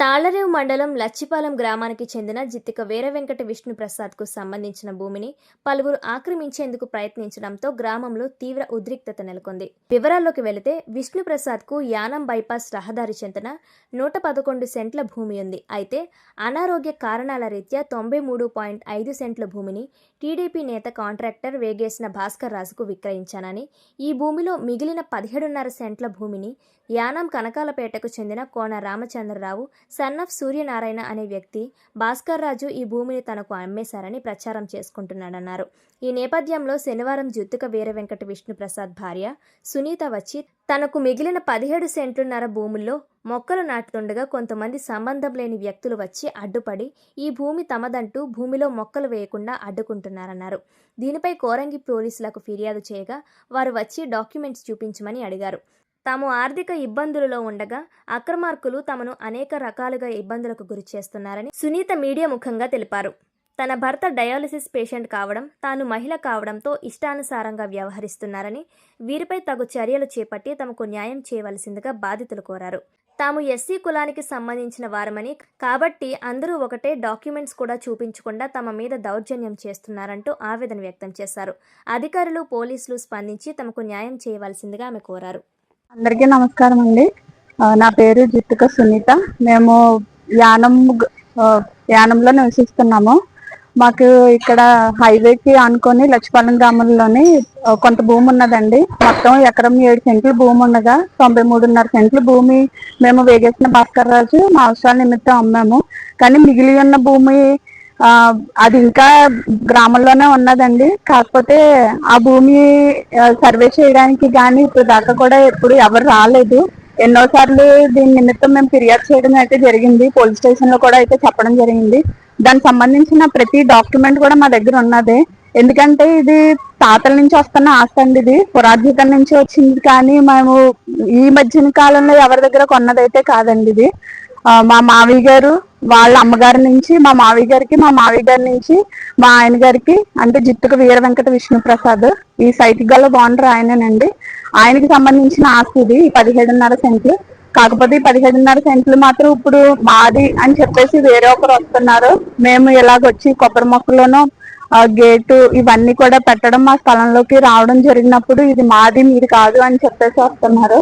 తాళరేవు మండలం లచ్చిపాలెం గ్రామానికి చెందిన జిత్తిక వీర వెంకట విష్ణు ప్రసాద్కు సంబంధించిన భూమిని పలువురు ఆక్రమించేందుకు ప్రయత్నించడంతో గ్రామంలో తీవ్ర ఉద్రిక్తత నెలకొంది. వివరాల్లోకి వెళితే విష్ణు ప్రసాద్కు యానం బైపాస్ రహదారి చెంతన నూట పదకొండు సెంట్ల భూమి ఉంది. అయితే అనారోగ్య కారణాల రీత్యా తొంభై మూడు పాయింట్ ఐదు సెంట్ల భూమిని టీడీపీ నేత కాంట్రాక్టర్ వేగేసిన భాస్కర్ రాజుకు విక్రయించానని ఈ భూమిలో మిగిలిన పదిహేడున్నర సెంట్ల భూమిని యానం కనకాలపేటకు చెందిన కోన రామచంద్రరావు సన్ ఆఫ్ సూర్యనారాయణ అనే వ్యక్తి భాస్కర్ రాజు ఈ భూమిని తనకు అమ్మేశారని ప్రచారం చేసుకుంటున్నాడన్నారు. ఈ నేపథ్యంలో శనివారం జ్యుతిక వీర వెంకట విష్ణు ప్రసాద్ భార్య సునీత వచ్చి తనకు మిగిలిన పదిహేడు సెంట్లున్నర భూముల్లో మొక్కలు నాటుతుండగా కొంతమంది సంబంధం లేని వ్యక్తులు వచ్చి అడ్డుపడి ఈ భూమి తమదంటూ భూమిలో మొక్కలు వేయకుండా అడ్డుకుంటున్నారన్నారు. దీనిపై కోరంగి పోలీసులకు ఫిర్యాదు చేయగా వారు వచ్చి డాక్యుమెంట్స్ చూపించమని అడిగారు. తాము ఆర్థిక ఇబ్బందులలో ఉండగా అక్రమార్కులు తమను అనేక రకాలుగా ఇబ్బందులకు గురి చేస్తున్నారని సునీత మీడియా ముఖంగా తెలిపారు. తన భర్త డయాలసిస్ పేషెంట్ కావడం తాను మహిళ కావడంతో ఇష్టానుసారంగా వ్యవహరిస్తున్నారని వీరిపై తగు చర్యలు చేపట్టి తమకు న్యాయం చేయవలసిందిగా బాధితులు కోరారు. తాము ఎస్సీ కులానికి సంబంధించిన వారమని కాబట్టి అందరూ ఒకటే డాక్యుమెంట్స్ కూడా చూపించకుండా తమ మీద దౌర్జన్యం చేస్తున్నారంటూ ఆవేదన వ్యక్తం చేశారు. అధికారులు పోలీసులు స్పందించి తమకు న్యాయం చేయవలసిందిగా ఆమె కోరారు. అందరికీ నమస్కారం అండి. నా పేరు జిత్తుక సునీత. మేము యానం యానంలో నివసిస్తున్నాము. మాకు ఇక్కడ హైవేకి ఆనుకొని లక్ష్మీపాలెం గ్రామంలోని కొంత భూమి ఉన్నదండి. మొత్తం ఎకరం ఏడు సెంట్లు భూమి ఉండగా తొంభై మూడున్నర సెంట్లు భూమి మేము వేగేసిన భాస్కర్ రాజు మా అవసరాల నిమిత్తం అమ్మాము. కానీ మిగిలి ఉన్న భూమి అది ఇంకా గ్రామంలోనే ఉన్నదండి. కాకపోతే ఆ భూమి సర్వే చేయడానికి కానీ ఇప్పుడు దాకా కూడా ఎప్పుడు ఎవరు రాలేదు. ఎన్నోసార్లు దీని నిమిత్తం మేము ఫిర్యాదు చేయడం అయితే జరిగింది. పోలీస్ స్టేషన్లో కూడా అయితే చెప్పడం జరిగింది. దానికి సంబంధించిన ప్రతి డాక్యుమెంట్ కూడా మా దగ్గర ఉన్నది. ఎందుకంటే ఇది తాతల నుంచి వస్తున్న ఆస్తి అండి ఇది. పురాతన నుంచి వచ్చింది కానీ మేము ఈ మధ్యన కాలంలో ఎవరి దగ్గర కొన్నదైతే కాదండి ఇది. ఆ, మా మావయ్య గారు వాళ్ళ అమ్మగారి నుంచి మా మావయ్య గారికి మా మావి గారి నుంచి మా ఆయన గారికి అంటే జిత్తుక వీర వెంకట విష్ణు ప్రసాద్ ఈ సైట్ గల బాండర్ ఆయనేనండి. ఆయనకి సంబంధించిన ఆస్తి ఇది పదిహేడున్నర సెంట్లు. కాకపోతే ఈ పదిహేడున్నర సెంట్లు మాత్రం ఇప్పుడు మాది అని చెప్పేసి వేరే ఒకరు వస్తున్నారు. మేము ఇలాగొచ్చి కొబ్బరి మొక్కలోనూ గేటు ఇవన్నీ కూడా పెట్టడం మా స్థలంలోకి రావడం జరిగినప్పుడు ఇది మాది మీది కాదు అని చెప్పేసి వస్తున్నారు.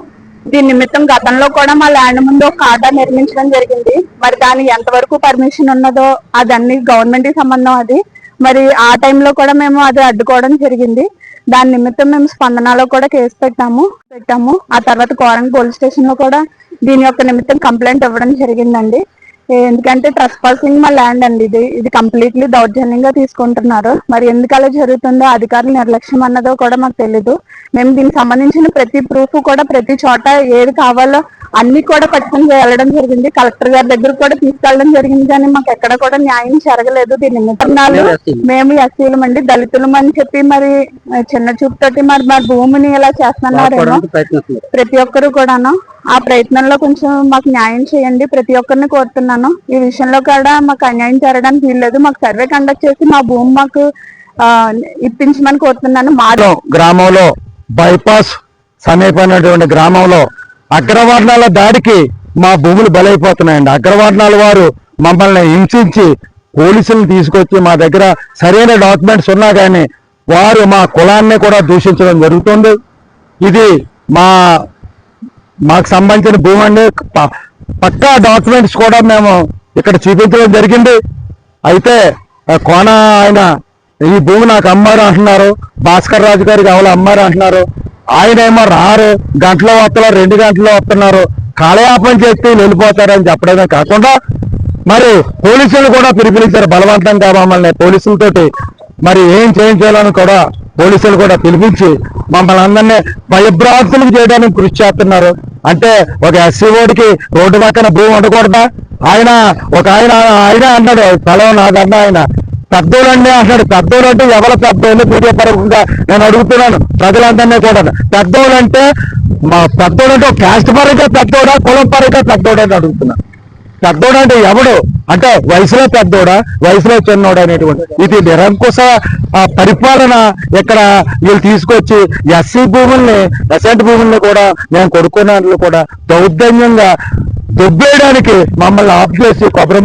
దీని నిమిత్తం గతంలో కూడా మా ల్యాండ్ ముందు ఒక కాటా నిర్మించడం జరిగింది. మరి దాని ఎంతవరకు పర్మిషన్ ఉన్నదో అదన్నీ గవర్నమెంట్కి సంబంధం అది. మరి ఆ టైంలో కూడా మేము అది అడ్డుకోవడం జరిగింది. దాని నిమిత్తం మేము స్పందనలో కూడా కేసు పెట్టాము పెట్టాము. ఆ తర్వాత కోరంగ్ పోలీస్ స్టేషన్లో కూడా దీని యొక్క నిమిత్తం కంప్లైంట్ ఇవ్వడం జరిగిందండి. ఎందుకంటే ట్రస్ పాసింగ్ మా ల్యాండ్ అండి. ఇది ఇది కంప్లీట్లీ దౌర్జన్యంగా తీసుకుంటున్నారు. మరి ఎందుకు అలా జరుగుతుందో అధికారుల నిర్లక్ష్యం అన్నదో కూడా మాకు తెలీదు. మేము దీనికి సంబంధించిన ప్రతి ప్రూఫ్ కూడా ప్రతి చోట ఏది కావాలో అన్ని కూడా పట్టుకుని వెళ్ళడం జరిగింది. కలెక్టర్ గారి దగ్గర కూడా తీసుకెళ్ళడం జరిగింది కానీ మాకు ఎక్కడ కూడా న్యాయం జరగలేదు. దీని నిమిత్తాలు మేము ఎస్సీలం. అండి. దళితులం అని చెప్పి మరి చిన్న చూపుతోటి మరి మరి భూమిని ఇలా చేస్తున్నారేమో ప్రతి ఒక్కరు కూడాను. ఆ ప్రయత్నంలో కొంచెం మాకు న్యాయం చేయండి. ప్రతి ఒక్కరిని కోరుతున్నాను. ఈ విషయంలో కూడా మాకు అన్యాయం జరగడానికి వీల్లేదు. మాకు సర్వే కండక్ట్ చేసి మా భూమి మాకు ఇప్పించమని కోరుతున్నాను. మా గ్రామంలో బైపాస్ సమీపమైనటువంటి గ్రామంలో అగ్రవర్ణాల దాడికి మా భూములు బలైపోతున్నాయండి. అగ్రవర్ణాల వారు మమ్మల్ని హింసించి పోలీసులను తీసుకొచ్చి మా దగ్గర సరైన డాక్యుమెంట్స్ ఉన్నా కానీ వారు మా కులాన్ని కూడా దూషించడం జరుగుతుంది. ఇది మా మాకు సంబంధించిన భూమి అండి. ప- పక్కా డాక్యుమెంట్స్ కూడా మేము ఇక్కడ చూపించడం జరిగింది. అయితే కోన ఆయన ఈ భూమి నాకు అమ్మారు అంటున్నారు. భాస్కర్ రాజు గారికి ఎవరు అమ్మారు అంటున్నారు. ఆయన ఏమో రారు. గంటలో వస్తున్నారు రెండు గంటలో వస్తున్నారు. కాలయాపన చేస్తే వెళ్ళిపోతారని చెప్పడమే కాకుండా మరి పోలీసులు కూడా పిలిపించారు బలవంతంగా మమ్మల్ని పోలీసులతోటి. మరి ఏం చేయించాలని కూడా పోలీసులు కూడా పిలిపించి మమ్మల్ని అందరినీ భయభ్రాంతులకు చేయడానికి కృషి చేస్తున్నారు. అంటే ఒక ఎస్సీ ఓడికి రోడ్డు పక్కన భూమి ఉండకూడదా? ఆయన ఒక ఆయన ఆయన అన్నాడు స్థలం నాదన్న ఆయన. పెద్దోడండి అంటాడు పెద్దోడు అంటే ఎవరు పెద్దోళ్ళు మీడియా నేను అడుగుతున్నాను? ప్రజలందరినీ కూడా. పెద్దోడు అంటే మా పెద్దోడు అంటే క్యాస్ట్ పరంగా పెద్దోడా కులం పరంగా పెద్దోడా అని అడుగుతున్నాను పెద్దోడు అంటే ఎవడు? అంటే వయసులో పెద్దోడా వయసులో చిన్నోడా అనేటువంటి. ఇది నిరంకుశ ఆ, పరిపాలన ఇక్కడ వీళ్ళు తీసుకొచ్చి ఎస్సీ భూముల్ని ఎసెంట్ భూముల్ని కూడా నేను కొడుకున్న కూడా దౌర్జన్యంగా దుబ్బేయడానికి మమ్మల్ని ఆఫ్ చేసి కొబ్బరి